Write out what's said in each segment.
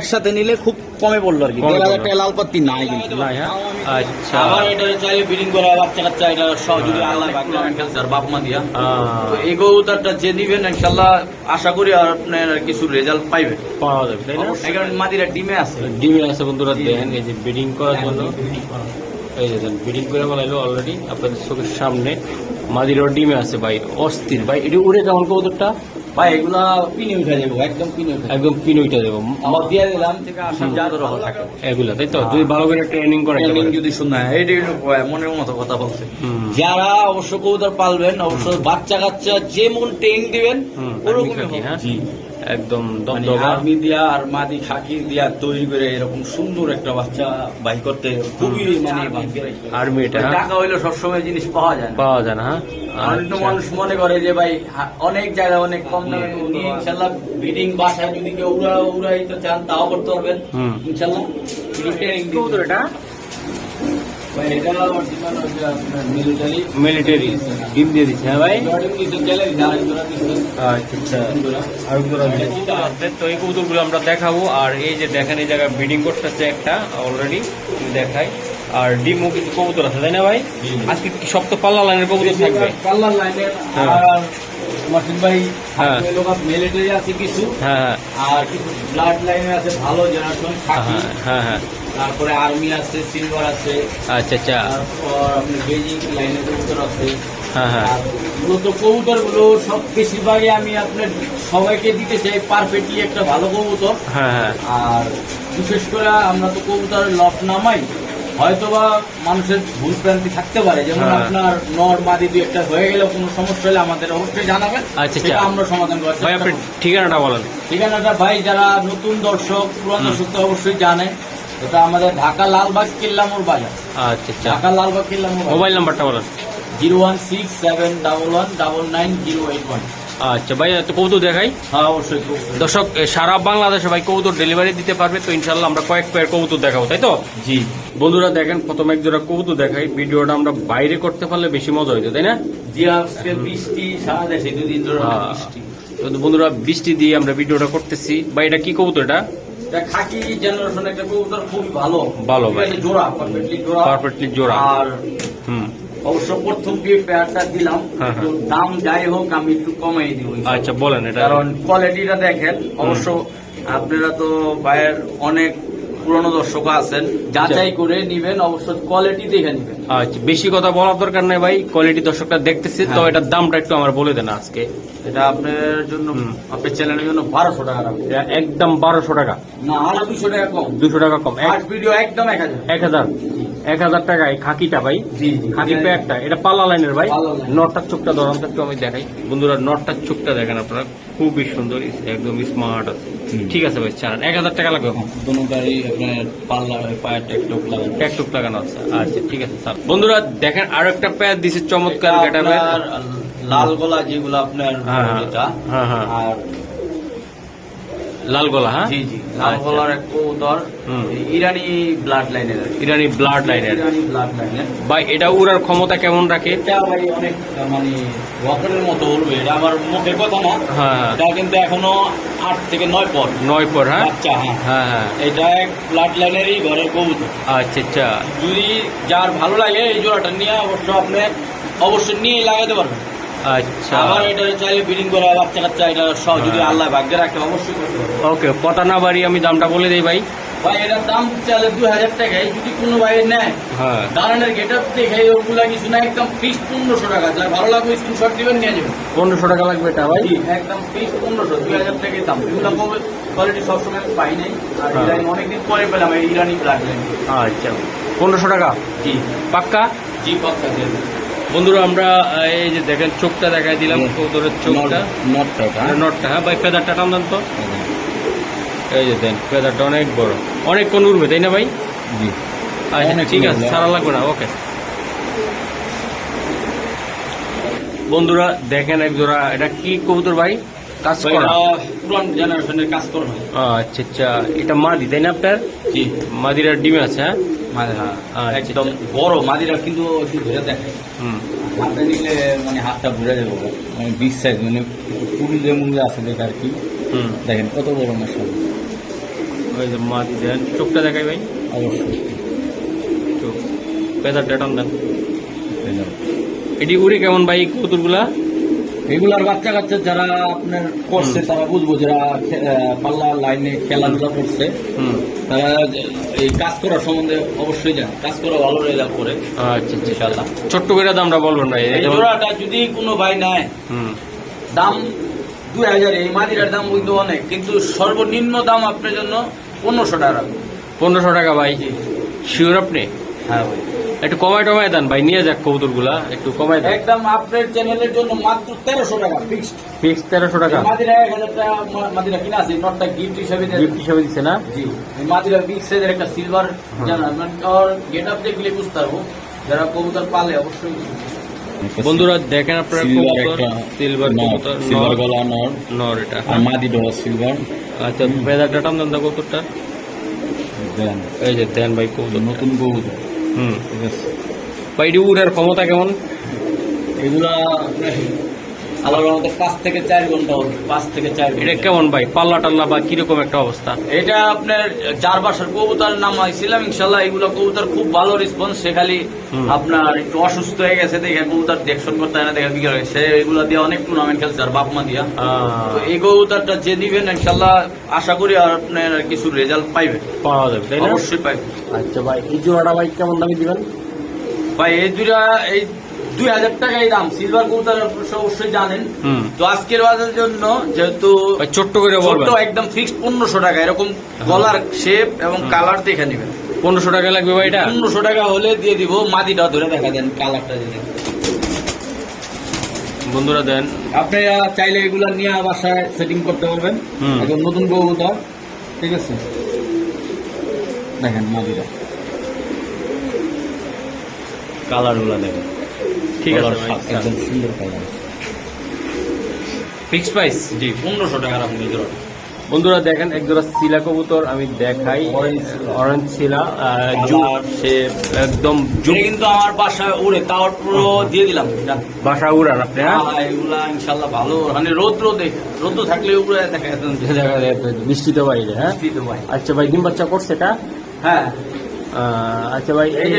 একসাথে নিলে খুব কমে পড়ল আর কি। দেড় হাজার টাকা লাল পাত্তি নাই কিন্তু। হ্যাঁ? আচ্ছা। আবার এটা চাইলে ব্রিডিং করা বাচ্চা কাচ্চা এটা সব যদি আল্লাহ ক্যান্সার বাপ মা দিয়া। তো এই কবুতরটা যে দিবেন ইনশাল্লাহ আশা করি আর আপনার কিছু রেজাল্ট পাইবেন পাওয়া যাবে তাই না? মাদিরা ডিমে আছে। ডিমে আছে বন্ধুরা দেখেন এই যে ব্রিডিং করার জন্য। এই যে ব্রিডিং করে বলাইলো অলরেডি আপনাদের চোখের সামনে মাদিরও ডিমে আছে ভাই। অস্থির। ভাই এটি উড়ে কেমন কবুতরটা? ভাই এগুলা পিনে উঠে যাব একদম পিনে উঠে একদম পিনে উঠে যাব। আমার দিয়ে দিলাম থেকে আসা যা ধরো থাকে। এগুলা তাই তো? যদি ভালো করে ট্রেনিং করে ট্রেনিং যদি শুনে এইটাই মনের মতো কথা বলছে। যারা অবশ্য কবুতর পালবেন অবশ্য বাচ্চা কাচ্চা যেমন ট্রেনিং দিবেন? জি। একদম মানে আর্মি দিয়া আর মাদি খাকি দিয়া তৈরি করে এরকম সুন্দর একটা বাচ্চা বাই করতে খুবই মানে আর্মি এটা হ্যাঁ? টাকা হইলে সবসময় জিনিস পাওয়া যায় পাওয়া যায় না হ্যাঁ। অনেক আচ্ছা। মানুষ মনে করে যে ভাই অনেক জায়গায় অনেক কম দামে উনি ইনশাল্লাহ ব্রিডিং বাসায় যদি কেউ উড়া উড়াইতে চান তাও করতে পারবেন। ইনশাল্লাহ। এটা ভাই এটা original হচ্ছে আপনার military। মিলিটারি ডিম দিয়ে দিচ্ছে হ্যাঁ ভাই। আচ্ছা তো এই কবুতরগুলো আমরা দেখাবো। আর এই যে দেখেন এই জায়গায় ব্রিডিং করতেছে একটা অলরেডি দেখাই। আর ডিমও কিছু কবুতর আছে তাই না ভাই? আজকে কি সব তো পাল্লা লাইনের কবুতর থাকবে? পাল্লার লাইনের হ্যাঁ। আর মাসিন ভাই হ্যাঁ। মিলিটারি আছে কিছু। হ্যাঁ আর কিছু ব্লাড লাইনে আছে ভালো জেনারেশন হ্যাঁ হ্যাঁ হ্যাঁ হ্যাঁ। তারপরে আর্মি আছে সিলভার আছে। আচ্ছা আচ্ছা। তারপর আপনার বেজিং লাইনের কবুতর আছে। হ্যাঁ হ্যাঁ। মূলত কবুতরগুলো সব বেশিরভাগই আমি আপনার সবাইকে দিতে চাই পারফেক্টলি একটা ভালো কবুতর। হ্যাঁ হ্যাঁ। আর বিশেষ করে আমরা তো কবুতরের লট নামাই। হয়তোবা মানুষের ভুল ভ্রান্তি থাকতে পারে যেমন হ্যাঁ। আপনার নর মাদি দুই একটা হয়ে গেলে কোনো সমস্যা হলে আমাদের অবশ্যই জানাবেন আচ্ছা, সেটা আচ্ছা। আমরা সমাধান করার ভাই করব। ঠিকানাটা বলেন ঠিকানাটা ভাই যারা নতুন দর্শক পুরান। দর্শক তো অবশ্যই জানে এটা আমাদের ঢাকা লালবাগ কিল্লামোর বাজার আচ্ছা আচ্ছা ঢাকা লালবাগ কিল্লামোর মোবাইল নাম্বারটা বলেন zero one six seven double one double nine zero eight one আচ্ছা ভাই তো কৌতুক দেখাই। হ্যাঁ অবশ্যই। দর্শক সারা বাংলাদেশে ভাই কবুতর ডেলিভারি দিতে পারবে তো ইনশাল্লাহ আমরা কয়েক পেয়ার কবুতর দেখাবো তাই তো? জি। বন্ধুরা দেখেন প্রথম এক জোড়া কবুতর দেখাই। ভিডিওটা আমরা বাইরে করতে পারলে বেশি মজা হইতো তাই না? জি আজকে বৃষ্টি সারা দেশে দুদিন ধরে হ্যাঁ। বৃষ্টি। তো বন্ধুরা বৃষ্টি দিয়ে আমরা ভিডিওটা করতেছি। ভাই এটা কি কবুতর এটা? খাকি জেনারেশন একটা কবুতর খুবই ভালো। ভালো ভাই। জোড়া পারফেক্টলি জোড়া। পারফেক্টলি জোড়া। আর হুম। অবশ্য প্রথম যে পেয়ারটা দিলাম হ্যাঁ, দাম যাই হোক আমি একটু কমাই দিব আচ্ছা বলেন এটা। কারণ কোয়ালিটিটা দেখেন অবশ্য আপনারা তো ভাইয়ের অনেক পুরনো দর্শক আছেন যাচাই করে নিবেন অবশ্য কোয়ালিটি দেখে নিবেন। আচ্ছা বেশি কথা বলার দরকার নাই ভাই কোয়ালিটি দর্শকরা দেখতেছে তো হ্যাঁ। এটার দামটা একটু আমার বলে দেন আজকে। এটা আপনার জন্য আপনার চ্যানেলের জন্য বারোশো টাকা একদম বারোশো টাকা। না আরও দুশো টাকা কম। দুশো টাকা কম। এক ভিডিও একদম এক হাজার। এক হাজার। এক হাজার টাকায় খাকিটা ভাই। খাকি প্যাকটা এটা পাল্লা লাইনের ভাই। নটটার চোখটা ধরান একটু আমি দেখাই। বন্ধুরা নটটার চোখটা দেখেন আপনারা। খুবই সুন্দর একদম স্মার্ট আছে ঠিক আছে ভাই চালান। এক হাজার টাকা লাগবে দুটাই আপনার পাল্লা পায়ের টেকটক লাগানো ট্যাগ টুক লাগানো আছে। আচ্ছা ঠিক আছে স্যার বন্ধুরা দেখেন আরও একটা প্যাড দিছে চমৎকার লাল গলা যেগুলো আপনার হ্যাঁ, হ্যাঁ। হ্যাঁ, হ্যাঁ। আর লাল গলা হ্যাঁ? জি জি লাল আচ্ছা। এক কবুতর ইরানি ব্লাড লাইনের ইরানি ব্লাড লাইনের ইরানি ব্লাড লাইনের ভাই এটা উড়ার ক্ষমতা কেমন রাখে? এটা ভাই অনেক মানে রকেটের মতো উড়বে। এটা আমার মুখের কথা না। হ্যাঁ হ্যাঁ। এটা কিন্তু এখনও আট থেকে নয় পর। নয় পর হ্যাঁ? হ্যাঁ। হ্যাঁ হ্যাঁ। এটা এক ব্লাড লাইনেরই ঘরের কবুতর। আচ্ছা আচ্ছা। যদি যার ভালো লাগে এই জোড়াটা নিয়ে অবশ্য আপনি অবশ্যই নিয়ে লাগাতে পারবেন। আচ্ছা। আবার এটা চাইলে ব্রিডিং করা বাচ্চা কাচ্চা এটা সব যদি হ্যাঁ। আল্লাহ ভাগ্যে রাখে অবশ্যই ওকে কথা না বাড়ি আমি দামটা বলে দিই ভাই। ভাই এটার দাম চাইলে দু হাজার টাকায় যদি কোনো ভাই নেয় হ্যাঁ। দাঁড়ানোর গেট আপ দেখে ওগুলা কিছু না একদম ফিক্স পনেরোশো টাকা। যার ভালো লাগবে স্ক্রিনশট দিবেন নিয়ে যাবেন পনেরোশো টাকা লাগবে এটা ভাই? একদম ফিক্স পনেরোশো দুই হাজার টাকায় দাম। এগুলো কোয়ালিটি সবসময় পাই নাই। আর হ্যাঁ। অনেকদিন পরে পেলাম এই ইরানি ব্লাড আচ্ছা পনেরোশো টাকা? জি। পাক্কা? জি পক্কা। বন্ধুরা আমরা এই যে দেখেন চোখটা দেখাই দিলাম কবুতরের চোখটা। নটটা হ্যাঁ? নটটা হ্যাঁ ভাই ফেদারটা টান দেন তো। এই যে। দেন ফেদারটা অনেক বড়। অনেক কোন উঠবে তাই না ভাই? জি। আচ্ছা ঠিক আছে সারা লাগবে না ওকে। বন্ধুরা দেখেন এক জোড়া এটা কি কবুতর ভাই? কাজ করা? পুরান জেনারেশনের কাজ করবে আচ্ছা আচ্ছা। এটা মাদি তাই না আপনার? জি। মাদিরা ডিমে আছে হ্যাঁ? হ্যাঁ। আচ্ছা, একদম বড় মাদিরা কিন্তু একটু ধরে দেখে। হুম। হাতে নিলে মানে হাতটা ঘুরে যাবে মানে বিশ সাইজ মানে পুরী যেমন আছে দেখে আর কি। হুম। দেখেন কত বড় মশলা ওই যে মাদি দেন। চোখটা দেখাই ভাই। অবশ্যই। চোখ। পেদার ডেটন দেন। এটি উড়ে কেমন ভাই কবুতরগুলা এগুলার বাচ্চা কাচ্চা যারা আপনার করছে তারা বুঝব যারা পাল্লা লাইনে খেলাধুলা করছে তারা এই কাজ করার সম্বন্ধে অবশ্যই জানে। কাজ করা ভালো রেজাল্ট করে আচ্ছা আচ্ছা। ইনশাল্লাহ ছোট্ট করে দামটা বলবেন ভাই এই জোড়াটা যদি কোনো ভাই নেয় হুম। দাম দুই হাজার এই মাদিরার দাম কিন্তু অনেক কিন্তু সর্বনিম্ন দাম আপনার জন্য পনেরোশো টাকা পনেরোশো টাকা ভাই। শিওর আপনি? হ্যাঁ ভাই। একটু কমায় টমায় দেন ভাই নিয়ে যাক কবুতরগুলা একটু কমায় দেন। একদম আপনার চ্যানেলের জন্য মাত্র তেরোশো টাকা ফিক্সড ফিক্স তেরোশো টাকা। মাদিরা এক হাজার টাকা মাদিরা কিনা আছে নটটা গিফট হিসাবে গিফট হিসাবে দিচ্ছে না? জি মাদিরা বিগ সাইজের একটা সিলভার। জানা মানে ওর গেট আপ দেখলে বুঝতে পারব। যারা কবুতর পালে অবশ্যই বন্ধুরা দেখেন আপনারা কবুতর সিলভার নর, কবুতর সিলভার নর- গলা নর। নর এটা। আর মাদি ডো সিলভার আচ্ছা ফেদারটা টান দেন কবুতরটা। দেন। এই যে দেন ভাই কবুতর নতুন কবুতর। হুম ঠিক আছে এটি উড়ার ক্ষমতা কেমন? এগুলা আল্লাহর রহমতে পাঁচ থেকে চার ঘণ্টা হবে পাঁচ থেকে চার এটা কেমন ভাই? পাল্লা টাল্লা বা কীরকম একটা অবস্থা? এটা আপনার চার বাসার কবুতর নাম হয়েছিলাম ইনশাল্লাহ এগুলো কবুতর খুব ভালো রেসপন্স সে খালি আপনার একটু অসুস্থ হয়ে গেছে দেখে কবুতর দেখশন করতে না দেখে বিকেল এগুলো দিয়ে অনেক টুর্নামেন্ট খেলছে আর বাপমা দিয়া। তো এই কবুতরটা যে দিবেন ইনশাল্লাহ আশা করি আর আপনার কিছু রেজাল্ট পাইবে পাওয়া যাবে অবশ্যই পাইবে আচ্ছা ভাই এই জোড়াটা ভাই কেমন দামে দিবেন? ভাই এই দুইটা এই দুই হাজার টাকা এই দাম সিলভার কবুতর অবশ্যই জানেন। তো আজকের বাজারের জন্য যেহেতু ছোট্ট করে ছোট্ট একদম ফিক্সড পনেরোশো টাকা এরকম গলার শেপ এবং কালার দেখে নেবেন। পনেরোশো টাকা লাগবে ভাই এটা? পনেরোশো টাকা হলে দিয়ে দিব মাদিটা ধরে দেখা দেন কালারটা দিয়ে বন্ধুরা দেন। আপনারা চাইলে এগুলা নিয়ে বাসায় সেটিং করতে পারবেন। একদম নতুন কবুতর ঠিক আছে? দেখেন মাদিটা কালারগুলা দেখেন। ঠিক আছে একদম সুন্দর কালার ফিক্স প্রাইস জি পনেরোশো টাকার আপনি জোড়া বন্ধুরা দেখেন এক জোড়া শিলা কবুতর আমি দেখাই। অরেঞ্জ শিলা। Shape, একদম কিন্তু আমার বাসায় উড়ে তাও পুরো দিয়ে দিলাম। বাসা উড়ান আপনি হ্যাঁ? এগুলা ইনশাল্লাহ ভালো। মানে রোদ রোদে রোদ থাকলে উপরে দেখা যায় বৃষ্টিতে বাইরে হ্যাঁ? আচ্ছা ভাই ডিম বাচ্চা করছে এটা? হ্যাঁ। আচ্ছা ভাই এই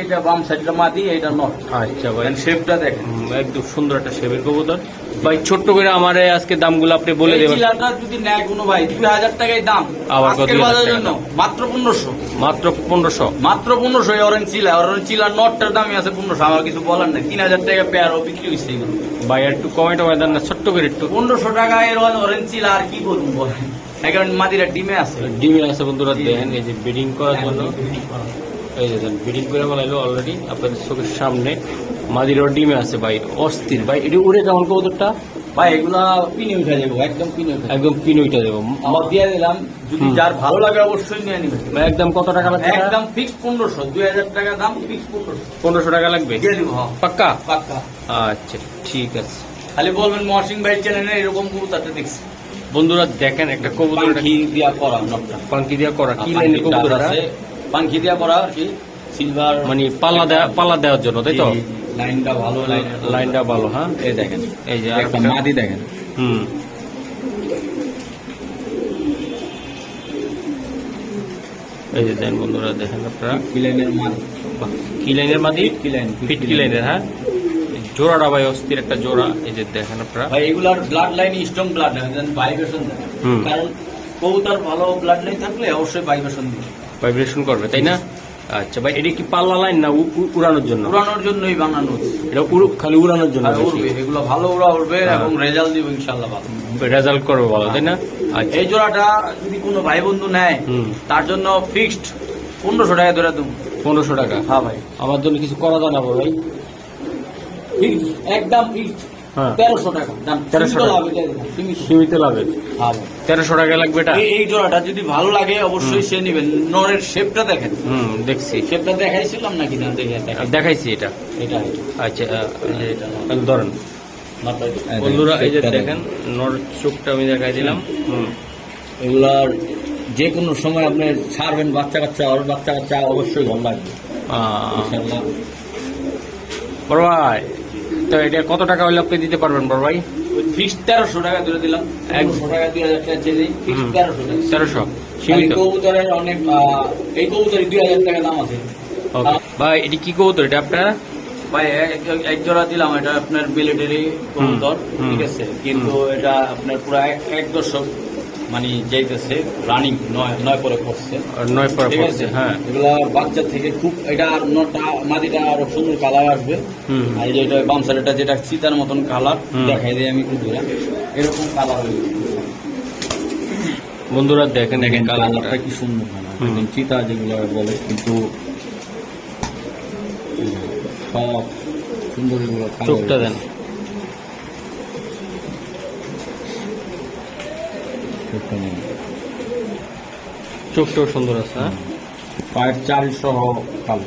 এইটা বাম সাইডটা মাদি এইটা নট আচ্ছা ভাই। শেপটা দেখেন একদম সুন্দর একটা শেপের কবুতর। ভাই ছোট্ট করে আমার আজকে দামগুলো আপনি বলে দেবেন। চিলাটা যদি নেয় কোনো ভাই দুই হাজার টাকাই দাম। আবার কত টাকা জন্য মাত্র পনেরোশো। মাত্র পনেরোশো? মাত্র পনেরোশো এই অরেঞ্জ চিলা অরেঞ্জ চিলা নটটার দামই আছে পনেরোশো আমার কিছু বলার নেই। তিন হাজার টাকা পেয়ারও বিক্রি হয়েছে এগুলো। ভাই একটু কমেন্ট হবে দেন না ছোট্ট করে একটু। পনেরোশো টাকা এর অরেঞ্জ চিলা আর কি বলব বলেন? মাদিরা ডিমে আছে। ডিমে আছে বন্ধুরা দেখেন এই যে বিডিং করার জন্য। এই যে বিডিং করে বলাইলো অলরেডি আপনাদের চোখের সামনে। মাদিরও ডিমে আছে ভাই অস্থির। ভাই এটি উড়ে কেমন কবুতরটা? ভাই এগুলা পিনে উঠে যাব একদম পিনে উঠে একদম পিন উইটা দেবো আমার দিয়ে দিলাম যদি যার ভালো লাগে অবশ্যই নিয়ে নিবে। একদম কত টাকা লাগবে একদম ফিক্স পনেরোশো দুই হাজার টাকা দাম ফিক্স পনেরোশো। পনেরোশো টাকা লাগবে? দিয়ে দিব হ্যাঁ, পাক্কা? পাক্কা। আচ্ছা ঠিক আছে। খালি বলবেন মহসিং ভাই চ্যানেলে এরকম কবুতরটা দেখছি। বন্ধুরা দেখেন একটা কবুতর পাখি দিয়া করা নকটা। পাঙ্কি দিয়া করা কি পাখি লাইনের কবুতর আছে। পাখি দিয়া করা আর কি সিলভার মানে পাল্লা দেওয়া পাল্লা দেওয়ার জন্য তাই তো? লাইনটা ভালো লাইন লাইনটা ভালো হ্যাঁ? এই দেখেন এই যে একটা মাদি দেখেন। হুম। এই যে দেন বন্ধুরা দেখেন আপনারা। প্লেনের মান বাহ, কি লাইনের মাদি? কি লাইন ফিট কি লাইনের হ্যাঁ? জোড়াটা ভাই অস্থির একটা জোড়া এই যে দেখেন আপনারা। ভাই এগুলার blood line strong blood line vibration কারণ কবুতর ভালো ব্লাড লাইন থাকলে অবশ্যই ভাইব্রেশন দিবে। ভাইব্রেশন করবে তাই না? আচ্ছা ভাই এটা কি পাল্লা লাইন না উড়ানোর জন্য? উড়ানোর জন্যই বানানো এটা উড়ু খালি উড়ানোর জন্য উড়বে এগুলো ভালো উড়া উড়বে হ্যাঁ। এবং রেজাল্ট দিবে ভালো। রেজাল্ট করবে ভালো তাই না? আচ্ছা। এই জোড়াটা যদি কোনো ভাই বন্ধু নেয় তার জন্য ফিক্সড পনেরোশো টাকা ধরে দেবো। পনেরোশো টাকা? হ্যাঁ ভাই। আমার জন্য কিছু করা যায় না ভাই। একদম হ্যাঁ। তেরোশো টাকা। দাম 1300 তেরোশো টাকা। টাকা সীমিত। সীমিত লাভে। তেরোশো টাকা লাগবে এটা? এই- জোড়াটা যদি ভালো লাগে অবশ্যই সে নেবেন। নরের শেপটা দেখেন। হুম দেখছি। শেপটা দেখাইছিলাম নাকি? না দেখে দেখাইছি এটা। এটা আচ্ছা ধরেন। বন্ধুরা এই যে দেখেন। নর চোখটা আমি দেখাই দিলাম। হুম। এগুলার যে কোনো সময় আপনি ছাড়বেন বাচ্চা কাচ্চা ওর বাচ্চা কাচ্চা অবশ্যই ভালো লাগবে। তো এটা কত টাকা হলে আপনি দিতে পারবেন বড় ভাই? ফিক্সড তেরোশো টাকা ধরে দিলাম। একশো টাকা দুই হাজার টাকা চেয়ে ফিক্সড তেরোশো তেরোশো। সীমিত। কবুতরের অনেক আহ, এই কবুতরের দুই হাজার টাকা দাম আছে। ভাই এটি কি কবুতর? এটা আপনারা? ভাই এক- জোড়া দিলাম। এটা আপনার বিলেটেরই কবুতর ঠিক আছে? কিন্তু এটা আপনার পুরো এক দশক মানে যাইতেছে রানিং নয় নয় পরে করছে নয় পর ঠিক আছে? হ্যাঁ। এগুলা বাচ্চা থেকে খুব এটা আর নটা মাদিটা আরও সুন্দর কালার আসবে। আর এই যে এটা বামসার এটা যেটা চিতার মতন কালার দেখাই দিই আমি একটু দূরে। এরকম কালার বন্ধুরা দেখেন দেখেন কালারটা কি সুন্দর। চিতা যেগুলো বলে কিন্তু সব সুন্দর এগুলো চোখটা দেন। চোখটাও সুন্দর আছে হ্যাঁ? পায়ের চাল সহ কালো।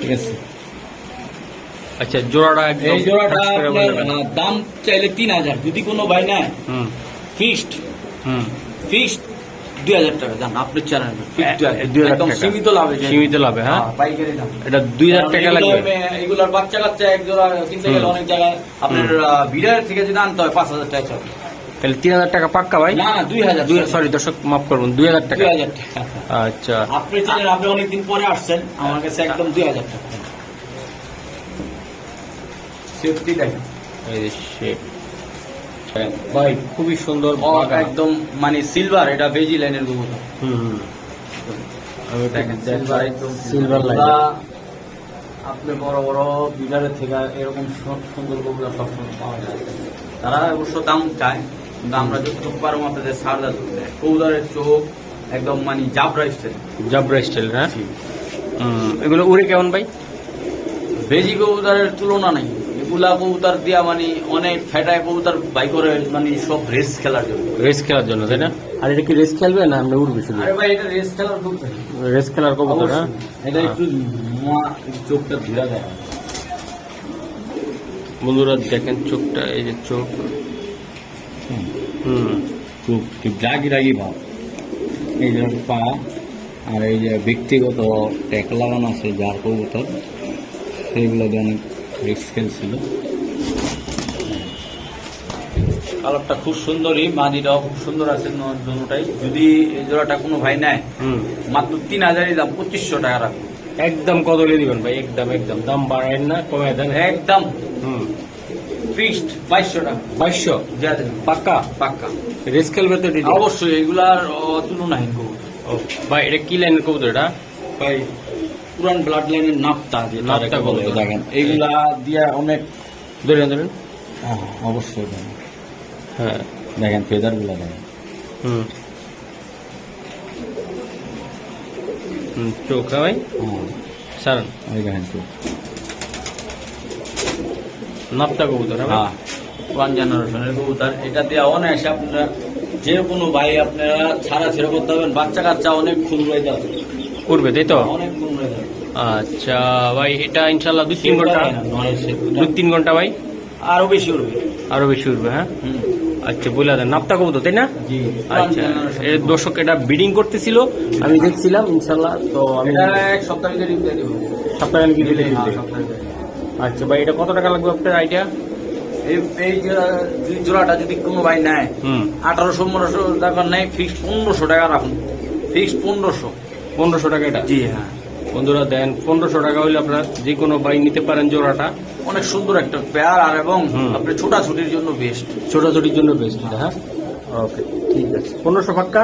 ঠিক আছে? আচ্ছা জোড়াটা এই জোড়াটা দাম চাইলে তিন হাজার। যদি কোনো ভাই নেয় ফিক্সড ফিক্সড দুই হাজার টাকা দাম আপনার চ্যানেল হাজার। সীমিত লাভে সীমিত লাভে হ্যাঁ? হ্যাঁ, পাইকারি দাম। এটা দুই হাজার টাকা লাগবে। এগুলোর বাচ্চা কাচ্চা এক জোড়া কিনতে গেলে অনেক জায়গায় আপনার বিড়ার থেকে যদি আনতে হয় পাঁচ হাজার টাকা। তাহলে তিন হাজার টাকা পাক্কা ভাই? না না দুই হাজার দুই সরি দর্শক মাফ করবেন দুই হাজার টাকা। দুই হাজার টাকা আচ্ছা। আপনি চ্যানেল আপনি অনেকদিন পরে আসছেন আমার কাছে একদম দুই হাজার টাকা। সেফটি দেখেন এই যে shape। ভাই খুবই সুন্দর একদম মানে সিলভার এটা বেজি লাইনের কবুতর হুম হুম। সিলভার লাইন আপনি বড় বড় বিডারের থেকে এরকম সুন্দর কবুতর সবসময় পাওয়া যায়। তারা অবশ্য দাম চায় কিন্তু আমরা যতটুকু পারব আপনাদের সার দাঁত কবুতরের চোখ একদম মানে জাবরা স্টাইল জাবরা স্টাইল হ্যাঁ? এগুলো উড়ে কেমন ভাই? বেজি কবুতরের তুলনা নাই। এগুলা কবুতর দিয়া মানে অনেক ফেটায় কবুতর বাই করে মানে সব রেস খেলার জন্য। রেস খেলার জন্য তাই না? আর এটা কি রেস খেলবে না আমরা উড়বে শুধু? আরে ভাই এটা রেস খেলার কবুতর রেস খেলার কবুতর হ্যাঁ? এটা একটু চোখটা ধীরা দেয়। বন্ধুরা দেখেন চোখটা এই যে চোখ। খুব রাগি ভাব। এই যে পা আর এই যে ব্যক্তিগত ট্যাক লাগানো আছে যার কবুতর সেইগুলোতে অনেক রিস্ক খেলছিল। কালারটা খুব সুন্দরই মাদিটাও খুব সুন্দর আছে দুটাই যদি এই জোড়াটা কোনো ভাই নেয় হুম। মাত্র তিন হাজারই দাম পঁচিশশো টাকা রাখব। একদম কদলে দিবেন ভাই একদম একদম। দাম বাড়ায় না কমে দেন। একদম। হুম। ফিক্সড বাইশশো টাকা। বাইশশো? যা পাক্কা? পাক্কা। রেস খেলবে তো অবশ্যই এগুলার তুলনাহীন কবুতর। ও, ভাই এটা কি লাইনের কবুতর এটা? ভাই পুরান ব্লাড লাইনের নাপতা যেটা নাপতা বলে কবুতর। দেখেন। এইগুলা দিয়ে অনেক ধরেন ধরেন। হ্যাঁ অবশ্যই হ্যাঁ। দেখেন ফেদারগুলো দেখেন। হুম। হুম চোখ হ্যাঁ ভাই? সারান। ওই দেখেন চোখ। নাপতা কবুতর হ্যাঁ? হ্যাঁ। ওয়ান জেনারেশনের কবুতর। এটা দিয়ে অনায়াসে আপনারা যে কোনো ভাই আপনারা ছাড়া ছেড়ে করতে পারবেন। বাচ্চা কাচ্চা অনেক রয়ে যাবে। উঠবে তাই তো? অনেক যাবে। আচ্ছা ভাই এটা ইনশাল্লাহ দুই তিন ঘণ্টা? দুই তিন ঘণ্টা ভাই? আরও বেশি উঠবে আরও বেশি উঠবে হ্যাঁ? আচ্ছা বলে দেন। নাপতা কবুতর তাই না? আচ্ছা এর দর্শক এটা বিডিং করতেছিল। আমি দেখছিলাম ইনশাল্লাহ তো আমি এক সপ্তাহ ভিতরে দিয়ে দেবো। সপ্তাহে আচ্ছা ভাই এটা কত টাকা লাগবে আপনার আইডিয়া এই দুই জোড়াটা যদি কোনো ভাই নেয় আঠারোশো পনেরোশো টাকা নেয় ফিক্সড পনেরোশো টাকা রাখুন। ফিক্সড পনেরোশো। পনেরোশো টাকা এটা? জি হ্যাঁ। বন্ধুরা দেন পনেরোশো টাকা হলে আপনার যে কোনো বাই নিতে পারেন জোড়াটা। অনেক সুন্দর একটা পেয়ার আর এবং হুম। আপনি ছোটাছুটির জন্য বেস্ট ছোটাছুটির জন্য বেস্ট হ্যাঁ? ওকে ঠিক আছে। পনেরোশো পাক্কা?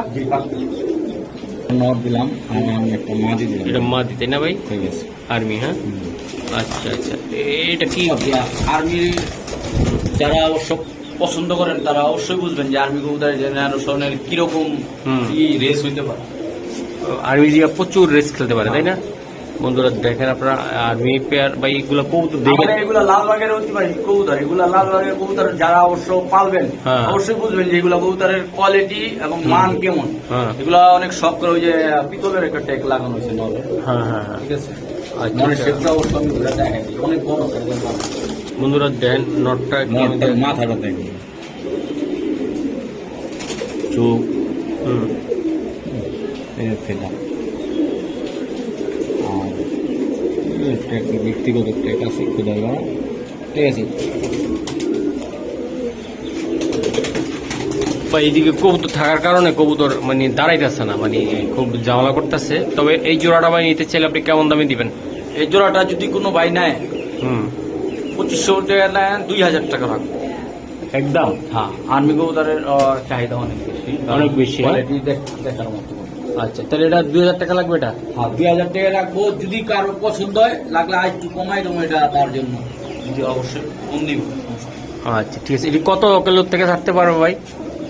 নট দিলাম আমি একটা এটা দিলাম। মা দিতে না ভাই? ঠিক আছে। আর্মি হ্যাঁ। আচ্ছা আচ্ছা। এটা কি আর্মি যারা অবশ্য পছন্দ করেন তারা অবশ্যই বুঝবেন যে আর্মি কবুতরের জেনারেশনের কীরকম কি রেস হইতে পারে। আর্মি জিয়া প্রচুর রেস খেলতে পারে তাই না? বন্ধুরা দেখেন আপনারা আর্মি পেয়ার বা এইগুলো কবুতর দেখেন এগুলা লালবাগের অতিবাহী কবুতর। এগুলা লালবাগের কবুতর যারা অবশ্য পালবেন হ্যাঁ। অবশ্যই বুঝবেন যে এগুলা কবুতরের কোয়ালিটি এবং মান কেমন। হ্যাঁ। এগুলা অনেক শখ করে ওই যে পিতলের একটা টেক লাগানো হয়েছে নলে। হ্যাঁ। ঠিক আছে? আচ্ছা, মানে। সেটা। বন্ধুরা দেন নটটা মাথাটা দেখেন। চোখ। হুম। এই আর একটা ব্যক্তিগত ট্যাক আছে খোদাই ঠিক আছে বা এইদিকে কবুতর থাকার কারণে কবুতর মানে দাঁড়াইতেছে না মানে খুব ঝামেলা করতেছে। তবে এই জোড়াটা ভাই নিতে চাইলে আপনি কেমন দামে দিবেন? এই জোড়াটা যদি কোনো ভাই নেয় হুম। পঁচিশশো টাকা নেয় দুই হাজার টাকা রাখব একদম? হ্যাঁ আর্মি কবুতরের চাহিদা অনেক বেশি অনেক বেশি, হ্যাঁ? কোয়ালিটি দেখার মতো। আচ্ছা তাহলে এটা দুই হাজার টাকা লাগবে এটা? হ্যাঁ দুই হাজার টাকা রাখব যদি কারও পছন্দ হয় লাগলে আর একটু কমাই দেবো এটা তার জন্য। যদি অবশ্যই। আচ্ছা ঠিক আছে। এটি কত কিলো থেকে থাকতে পারবে ভাই?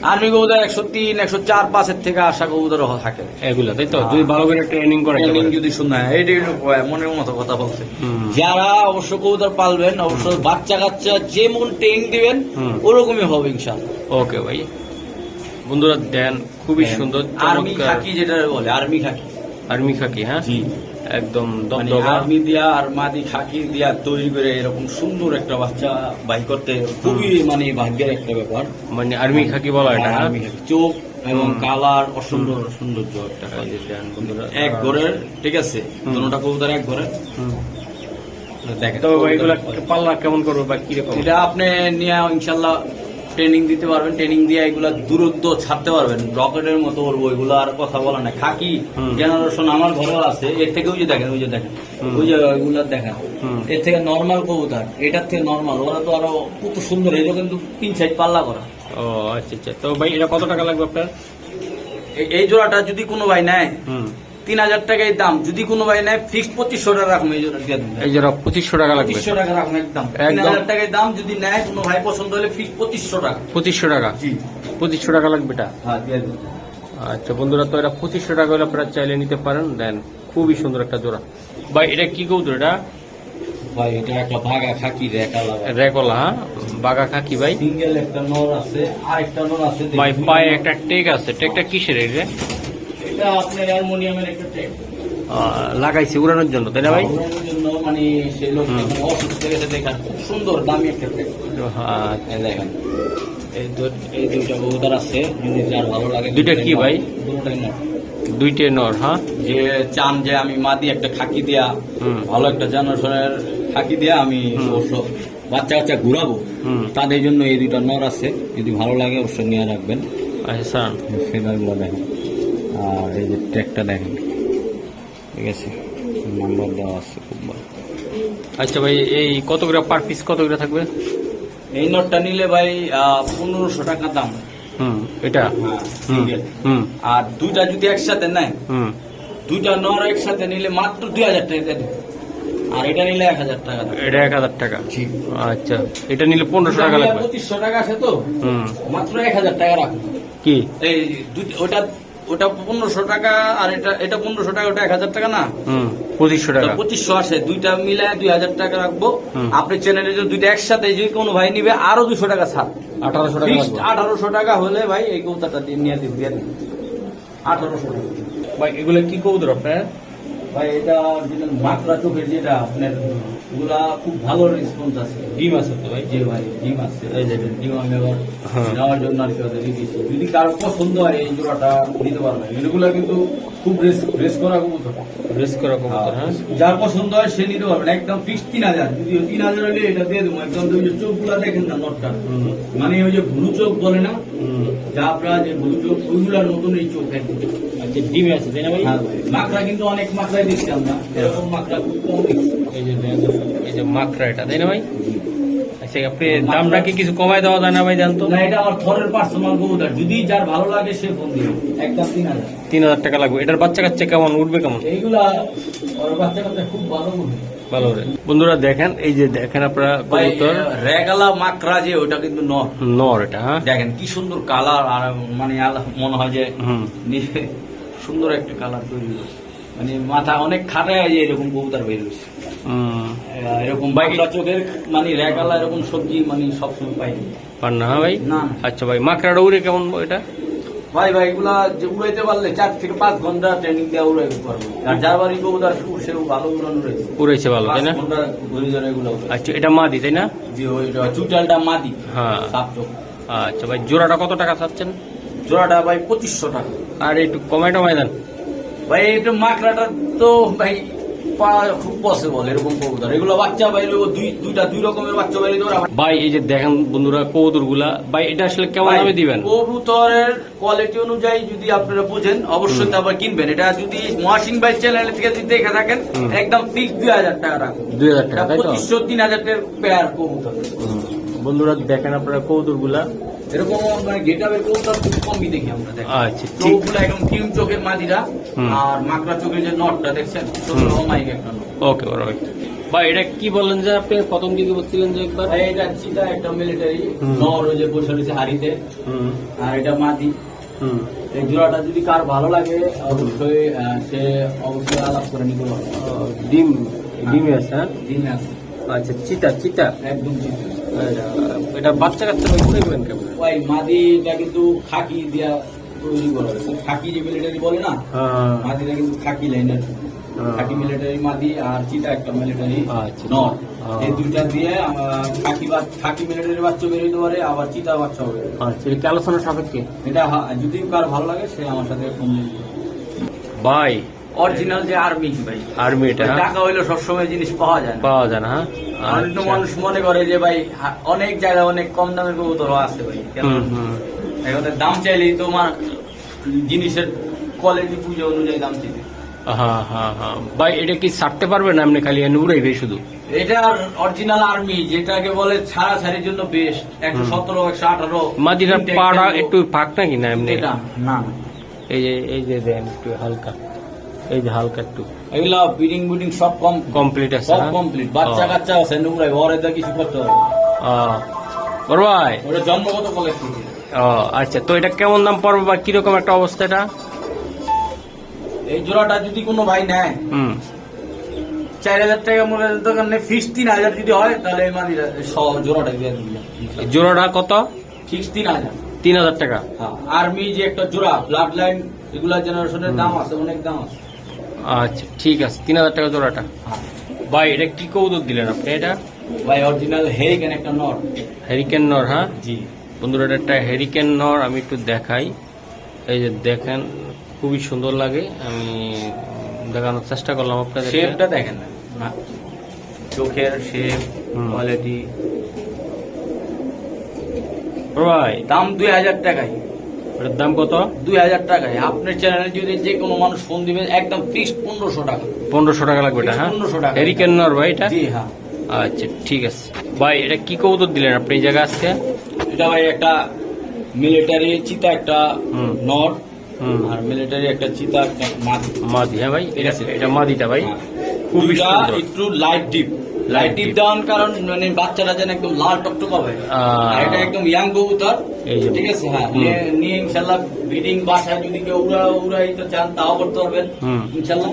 আর্মি কবুতর একশো তিন একশো চার পাঁচের থেকে আসা কবুতর থাকে এগুলো তাই তো। যদি ভালো করে ট্রেনিং করে ট্রেনিং যদি শুনে এইটাই মনের মতো কথা বলছে। যারা অবশ্য কবুতর পালবেন অবশ্য বাচ্চা কাচ্চা যেমন ট্রেনিং দিবেন ওরকমই হবে ইনশাল্লাহ ওকে ভাই। বন্ধুরা দেন খুবই সুন্দর আর্মি খাকি যেটা বলে আর্মি খাকি। আর্মি খাকি হ্যাঁ? জি। একদম মানে আর্মি দিয়া আর মাদি খাকি দিয়া তৈরি করে এরকম সুন্দর একটা বাচ্চা বাই করতে খুবই মানে ভাগ্যের একটা ব্যাপার। মানে আর্মি খাকি বলা এটা হ্যাঁ আর্মি খাকি। চোখ এবং কালার অসুন্দর সৌন্দর্য একটা এই যে দেন বন্ধুরা এক ঘরের ঠিক আছে। দুটা কবুতর এক ঘরের। দেখেন তো এগুলা পাল্লা কেমন করব বা কীরকম? এটা আপনি নিয়ে ইনশাল্লাহ ট্রেনিং দিতে পারবেন ট্রেনিং দিয়ে এগুলা দূরত্ব ছাড়তে পারবেন। রকেটের মতো উড়বো এগুলো আর কথা বলা না খাকি জেনারেশন আমার ঘরেও আছে। এর থেকে ওই যে দেখেন ওই যে দেখেন। ওই যে ওইগুলা দেখেন। এর থেকে নর্মাল কবুতর এটার থেকে নর্মাল ওরা তো আরও কত সুন্দর এটা কিন্তু তিন সাইড পাল্লা করা। ও আচ্ছা আচ্ছা। তো ভাই এটা কত টাকা লাগবে আপনার? এই- জোড়াটা যদি কোনো ভাই নেয় তিন হাজার টাকাই দাম। যদি কোনো ভাই নেয় ফিক্সড পঁচিশশো টাকা রাখুন এই জোড়া এই পঁচিশশো টাকা লাগবে। পঁচিশশো টাকা রাখুন একদম। তিন হাজার টাকায় দাম যদি নেয় কোনো ভাই পছন্দ হলে ফিক্সড পঁচিশশো টাকা। পঁচিশশো টাকা? জি। পঁচিশশো টাকা লাগবে এটা? হ্যাঁ আচ্ছা বন্ধুরা তো এটা পঁচিশশো টাকা হলে আপনারা চাইলে নিতে পারেন। দেন খুবই সুন্দর একটা জোড়া। ভাই এটা কি কৌতুর এটা? ভাই এটা একটা ভাগা খাকি রেকলা। হ্যাঁ? বাগা খাকি ভাই। সিঙ্গেল একটা নর আছে আর একটা নর আছে ভাই পায়ে একটা টেক আছে। টেকটা কিসের এই যে এটা আপনার অ্যালুমিনিয়ামের একটা লাগাইছে উড়ানোর জন্য তাই না ভাই? উড়ানোর জন্য মানে সেই লোক অসুস্থ গেছে খুব সুন্দর দামি একটা ট্যাগ হ্যাঁ, এই দেখেন এই দুইটা কবুতর আছে যদি যার ভালো লাগে দুইটা কি ভাই? দুটোই নর দুইটে নর হ্যাঁ? যে চান যে আমি মাদি একটা খাকি দিয়া। ভালো একটা জেনারেশনের খাকি দিয়া আমি। অবশ্য বাচ্চা কাচ্চা ঘুরাবো। তাদের জন্য এই দুইটা নর আছে যদি ভালো লাগে অবশ্যই নিয়ে রাখবেন। আচ্ছা স্যার ফেদারগুলো দেখেন। আর এই যে ট্র্যাকটা দেখেন। ঠিক আছে নাম্বার দেওয়া আছে খুব ভালো। আচ্ছা ভাই এই কত করে পার পিস কত করে থাকবে? এই নটটা নিলে ভাই পনেরোশো টাকা দাম। হুম এটা? হ্যাঁ হুম আর দুইটা যদি একসাথে নেয় হুম। দুইটা নর একসাথে নিলে মাত্র দুই হাজার টাকা আর এটা নিলে এক হাজার টাকা এটা এক হাজার টাকা? আচ্ছা এটা নিলে পনেরোশো টাকা লাগবে। পঁচিশশো টাকা আছে তো। হুম। মাত্র এক হাজার টাকা রাখুন কি? এই ওটা ওটা পনেরোশো টাকা আর এটা এটা পনেরোশো টাকা ওটা এক হাজার টাকা না? পঁচিশশো টাকা। পঁচিশশো আসে দুইটা মিলে দুই হাজার টাকা রাখব। আপনি চ্যানেলে যদি দুইটা একসাথে যে কোনো ভাই নিবে আরও দুশো টাকা ছাড় আঠারোশো টাকা আঠারোশো টাকা হলে ভাই এই কৌতাটা দিয়ে নিয়ে দিয়ে আঠারোশো টাকা। ভাই এগুলো কি কৌতর আপনার? ভাই এটা মাত্রা চোখের যেটা আপনার ওগুলা খুব ভালো রেসপন্স আছে। ডিম আছে তো ভাই যে ভাই ডিম আছে। এই যে ডিম আমি এবার হ্যাঁ। নেওয়ার জন্য আর কি ওদের দিয়েছি। যদি কারও পছন্দ হয় এই জোড়াটা নিতে পারবেন। এগুলো কিন্তু খুব রেস রেস করা কবুতর। রেস করা কবুতর হ্যাঁ? যার পছন্দ হয় সে নিতে পারবেন। একদম ফিক্স তিন হাজার। যদি তিন হাজার হলে এটা দিয়ে দেবো। একদম ওই যে চোখগুলা দেখেন না নটটা। মানে ওই যে ভুলু চোখ বলে না? যা আপনারা যে ভুলু চোখ ওইগুলার মতন এই চোখ একদম। ডিমে আছে তাই না ভাই? হ্যাঁ। মাকড়া কিন্তু অনেক মাকড়াই দিচ্ছি আমরা। এরকম মাকড়া কম এই যে এই যে মাকড়া এটা তাই না ভাই? আচ্ছা আপনি দামটা কি কিছু কমায় দেওয়া যায় না ভাই জানতো না এটা আমার থরের পার্সোনাল কবুতর যদি যার ভালো লাগে সে ফোন দিবে। একদম তিন হাজার। তিন হাজার টাকা লাগবে। এটার বাচ্চা কাচ্চা কেমন উঠবে কেমন? এইগুলা ওর বাচ্চা কাচ্চা খুব ভালো করবে ভালো করে বন্ধুরা দেখেন এই যে দেখেন আপনারা কবুতর। রেগালা মাকড়া যে ওটা কিন্তু ন নর এটা হ্যাঁ? দেখেন কি সুন্দর কালার আর মানে মনে হয় যে সুন্দর একটা কালার তৈরি হয়েছে। মানে মাথা অনেক খাটায় যে এরকম কবুতর বের হয়েছে। এরকম বাংলা চোখের মানে রেগালা এরকম সবজি মানে সবসময় পাইনি না। হ্যাঁ ভাই? না আচ্ছা ভাই মাকড়াটা উড়ে কেমন এটা? ভাই ভাই এগুলা যে উড়াইতে পারলে চার থেকে পাঁচ ঘণ্টা ট্রেনিং দেওয়া উড়াইতে পারব। আর যার বাড়ি কবুতর সেও ভালো উড়ানো রয়েছে উড়াইছে ভালো তাই না? ঘণ্টা এগুলো আচ্ছা এটা মাদি তাই না? যে ওই চুটালটা মাদি হ্যাঁ। সাপ আচ্ছা ভাই জোড়াটা কত টাকা চাচ্ছেন? জোড়াটা ভাই পঁচিশশো টাকা। আর একটু কমাই টমাই দেন। ভাই এটা মাকড়াটা তো ভাই খুব পসিবল এরকম কবুতর। এগুলো বাচ্চা বাইরে দুই দুইটা দুই রকমের বাচ্চা বাইরে ভাই এই যে দেখেন বন্ধুরা কবুতরগুলা ভাই এটা আসলে কেমন দামে দিবেন? কবুতরের কোয়ালিটি অনুযায়ী যদি আপনারা বুঝেন অবশ্যই তারপর কিনবেন। এটা যদি ভাই চ্যানেল থেকে যদি দেখে থাকেন একদম ফিক্স দুই হাজার টাকা রাখুন। দুই হাজার টাকা পঁচিশশো তিন হাজার টাকার পেয়ার কবুতর। বন্ধুরা দেখেন আপনারা কবুতরগুলা এরকম মানে গেটাবের কবুতর খুব কমই দেখি আমরা দেখি আচ্ছা চোখগুলো একদম কিম চোখের মাদিরা আর মাকড়া চোখের যে নটটা দেখছেন? হুম। একটা ওকে ভাই ভাই এটা কি বললেন যে আপনি? প্রথম দিকে বলছিলেন যে একবার? এটা চিতা একটা মিলিটারি নর ওই যে বসে রয়েছে হাড়িতে। আর এটা মাদি। এই জোড়াটা যদি কার ভালো লাগে অবশ্যই সে অবশ্যই আলাপ করে নিতে ডিম ডিমে আছে হ্যাঁ? দিন আছে। আচ্ছা চিতা চিতা একদম চিতা এটা- বাচ্চা কাচ্চা ভাই করে দেবেন কেমন? ওই মাদিটা কিন্তু খাকি দিয়া তৈরি করা হয়েছে। খাকি যে মিলিটারি বলে না হ্যাঁ। মাদিটা কিন্তু খাকি লাইনের হ্যাঁ। খাকি মিলিটারি মাদি আর চিতা একটা মিলিটারি আচ্ছা। হ্যাঁ। এই দুইটা দিয়ে খাকি বা খাকি মিলিটারি বাচ্চা বেরোতে পারে আবার চিতা বাচ্চা হবে। আচ্ছা এটা আলোচনা সাপেক্ষে? এটা যদি কার ভালো লাগে সে আমার সাথে ফোন ভাই অরিজিনাল যে আর্মি ভাই? আর্মি এটা। হ্যাঁ? টাকা হইলে সবসময় জিনিস পাওয়া যায় না। পাওয়া যায় না হ্যাঁ? আচ্ছা। মানুষ মনে করে যে ভাই অনেক জায়গায় অনেক কম দামের কবুতর আছে ভাই। এখানে দাম চাইলেই তোমার জিনিসের কোয়ালিটি পুজো অনুযায়ী দাম হ্যাঁ হ্যাঁ হ্যাঁ। ভাই এটা কি ছাড়তে পারবে না এমনি খালি উড়াইবে শুধু? এটা অরিজিনাল আর্মি যেটাকে বলে ছাড়া ছাড়ির জন্য বেস্ট একশো সতেরো একশো আঠারো মাদিরার পাড়া একটু ফাঁক নাকি না এমনি? না। এই যে এই যে দেন একটু হালকা। এই যে হালকা একটু। এগুলা বিডিং বুডিং সব কম কমপ্লিট আছে সব হ্যাঁ? কমপ্লিট বাচ্চা কাচ্চা আছে নুরাই ওরে তো কিছু করতে হবে। বড় ভাই? ওটা জন্মগত বলে ও আচ্ছা তো এটা কেমন দাম পড়বে বা কীরকম একটা অবস্থা এটা? এই জোড়াটা যদি কোনো ভাই নেয় হুম। চার হাজার টাকা মনে দোকানে ফিক্স তিন হাজার যদি হয় তাহলে এই মানি জোড়াটা দিয়ে জোড়াটা কত? ফিক্স তিন হাজার। তিন হাজার টাকা। আর্মি যে একটা জোড়া ব্লাড লাইন এগুলা জেনারেশনের দাম আছে অনেক দাম আছে। আচ্ছা ঠিক আছে তিন হাজার টাকা জোড়াটা। ভাই এটা কি কৌতুক দিলেন আপনি এটা? ভাই অরিজিনাল হেরিকেন একটা নট হেরিকেন নর হ্যাঁ? জি। বন্ধুরা এটা একটা হেরিকেন নর আমি একটু দেখাই। এই যে দেখেন খুবই সুন্দর লাগে। আমি দেখানোর চেষ্টা করলাম আপনাদের শেপটা দেখেন না। চোখের শেপ। কোয়ালিটি ভাই। দাম দুই হাজার টাকায়। এটার দাম কত? দুই হাজার টাকায় আপনার চ্যানেলে যদি যে কোনো মানুষ ফোন দিবে একদম ফিক্স পনেরোশো টাকা। পনেরোশো টাকা লাগবে এটা হ্যাঁ? 1500 টাকা। হেরিকেন নর ভাই এটা? জি হ্যাঁ। আচ্ছা ঠিক আছে। ভাই এটা কি কৌতুক দিলেন আপনি এই জায়গা আজকে? এটা ভাই একটা মিলিটারি চিতা একটা নর আর মিলিটারি একটা চিতা একটা মাদি। মাদি হ্যাঁ ভাই এটা। এটা মাদিটা ভাই হ্যাঁ। খুবই। একটু light deep light deep deep। দেওয়ার কারণ মানে বাচ্চারা যেন একদম লাল টকটক হবে। আর এটা একদম ইয়াং কবুতর ঠিক আছে? হ্যাঁ নিয়ে- ইনশাল্লাহ ব্রিডিং বাসায় যদি কেউ উড়া উড়াইতে চান তাও করতে পারবেন। ইনশাল্লাহ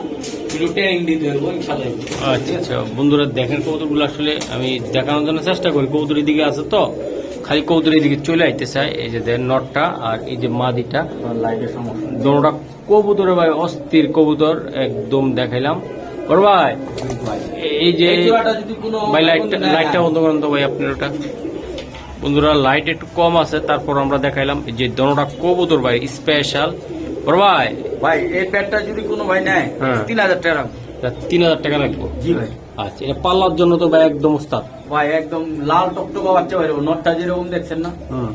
আচ্ছা আচ্ছা বন্ধুরা দেখেন কৌতুকগুলো আসলে আমি দেখানোর জন্য চেষ্টা করি। কৌতুরের দিকে আছে তো খালি কৌতুরের দিকে চলে আইতে চাই এই যে দেন নটটা আর এই যে মাদিটা। লাইটের সমস্যা দোনোটা কবুতরে ভাই অস্থির কবুতর একদম দেখাইলাম। বড় ভাই এই যে এই জোড়াটা যদি কোনো ভাই লাইটটা লাইটটা বন্ধ করেন তো ভাই আপনার ওটা। বন্ধুরা লাইট একটু কম আছে তারপর আমরা দেখাইলাম যে দোনোটা কবুতর ভাই স্পেশাল বড় ভাই ভাই এই প্যাডটা যদি কোনো ভাই নেয়। তিন হাজার টাকা তিন হাজার টাকা লাগবে। জি ভাই। আচ্ছা এটা পাল্লার জন্য তো ভাই একদম উস্তাদ। ভাই একদম লাল টকটকা বাচ্চা ভাই নটটা যেরকম দেখছেন না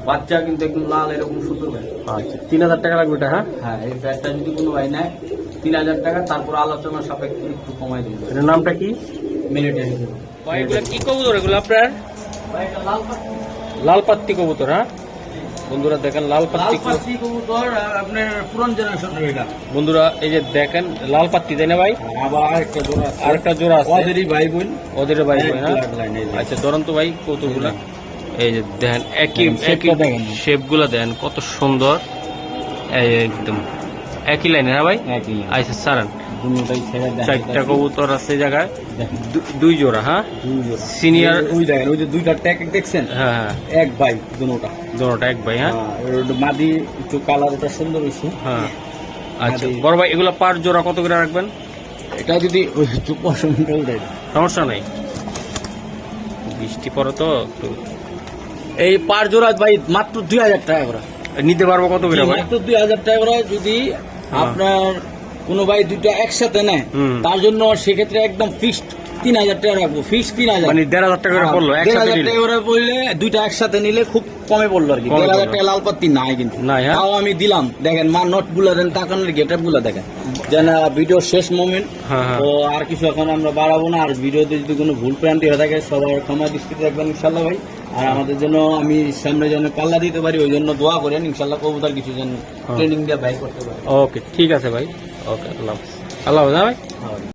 বাচ্চা কিন্তু একদম লাল এরকম সুন্দর ভাই। আচ্ছা তিন হাজার টাকা লাগবে এটা হ্যাঁ? হ্যাঁ এই প্যাডটা যদি কোনো ভাই নেয় তিন হাজার টাকা তারপর আলোচনা সাপেক্ষে একটু কমাই দেবো। এটার নামটা কি? মিলিটারি। এগুলো কি কবুতর এগুলো আপনার? লাল পাত্তি কবুতর হ্যাঁ? বন্ধুরা দেখেন লাল পাত্তি কবুতর। আর আপনার পুরান জেনারেশনের এটা। বন্ধুরা এই যে দেখেন লাল পাত্তি তাই না ভাই? আবার আরেকটা জোড়া আছে। আরেকটা জোড়া আছে। ওদেরই ভাই বোন ওদের ভাই হ্যাঁ? যে। আচ্ছা ধরুন তো ভাই কৌতুকগুলা এই যে। দেখেন একই একই টা দেখেন। শেপগুলা দেন কত সুন্দর। এই একদম। একই লাইনে হ্যাঁ ভাই? আচ্ছা সারান চারটা কবুতর আছে এই জায়গায়। দুই জোড়া হ্যাঁ? সিনিয়র ওই দেখেন ওই যে দুইটা ট্যাগ দেখছেন? হ্যাঁ হ্যাঁ। এক ভাই দুটোটা। এক ভাই হ্যাঁ? মাদি একটু কালার ওটা সুন্দর হয়েছে। হ্যাঁ। আচ্ছা বড় ভাই এগুলো পার জোড়া কত করে রাখবেন? এটা যদি সমস্যা নাই। বৃষ্টি পরে তো একটু। এই পার জোড়া ভাই মাত্র দুই হাজার টাকা করে। নিতে পারব কত করে মাত্র দুই হাজার টাকা করে যদি আপনার কোনো ভাই দুইটা একসাথে নেয় তার জন্য সেক্ষেত্রে একদম ফিক্সড তিন হাজার টাকা রাখব ফিক্সড তিন হাজার। মানে দেড় হাজার টাকা করে পড়ল দেড় হাজার টাকা করে পড়লে দুইটা একসাথে নিলে খুব কমে পড়ল আর কি। দেড় হাজার টাকা লাল পাত্তি নাই কিন্তু। হ্যাঁ? তাও আমি দিলাম। দেখেন মা নোটগুলা দেন তাকানোর গেট আপগুলা দেখেন। যেন ভিডিও শেষ মোমেন্ট হ্যাঁ, হ্যাঁ। তো আর কিছু এখন আমরা বাড়াবো না। আর ভিডিওতে যদি কোনো ভুল প্রান্তি হয়ে থাকে সবার ক্ষমা দৃষ্টিতে রাখবেন ইনশাল্লাহ ভাই। আর আমাদের জন্য আমি সামনে যেন পাল্লা দিতে পারি ওই জন্য দোয়া করেন ইনশাল্লাহ কবুতর কিছু যেন হ্যাঁ। ট্রেনিং দিয়ে ভাই করতে পারি ওকে ঠিক আছে ভাই ওকে আল্লাহ আল্লাহ হ্যাঁ ভাই হ্যাঁ।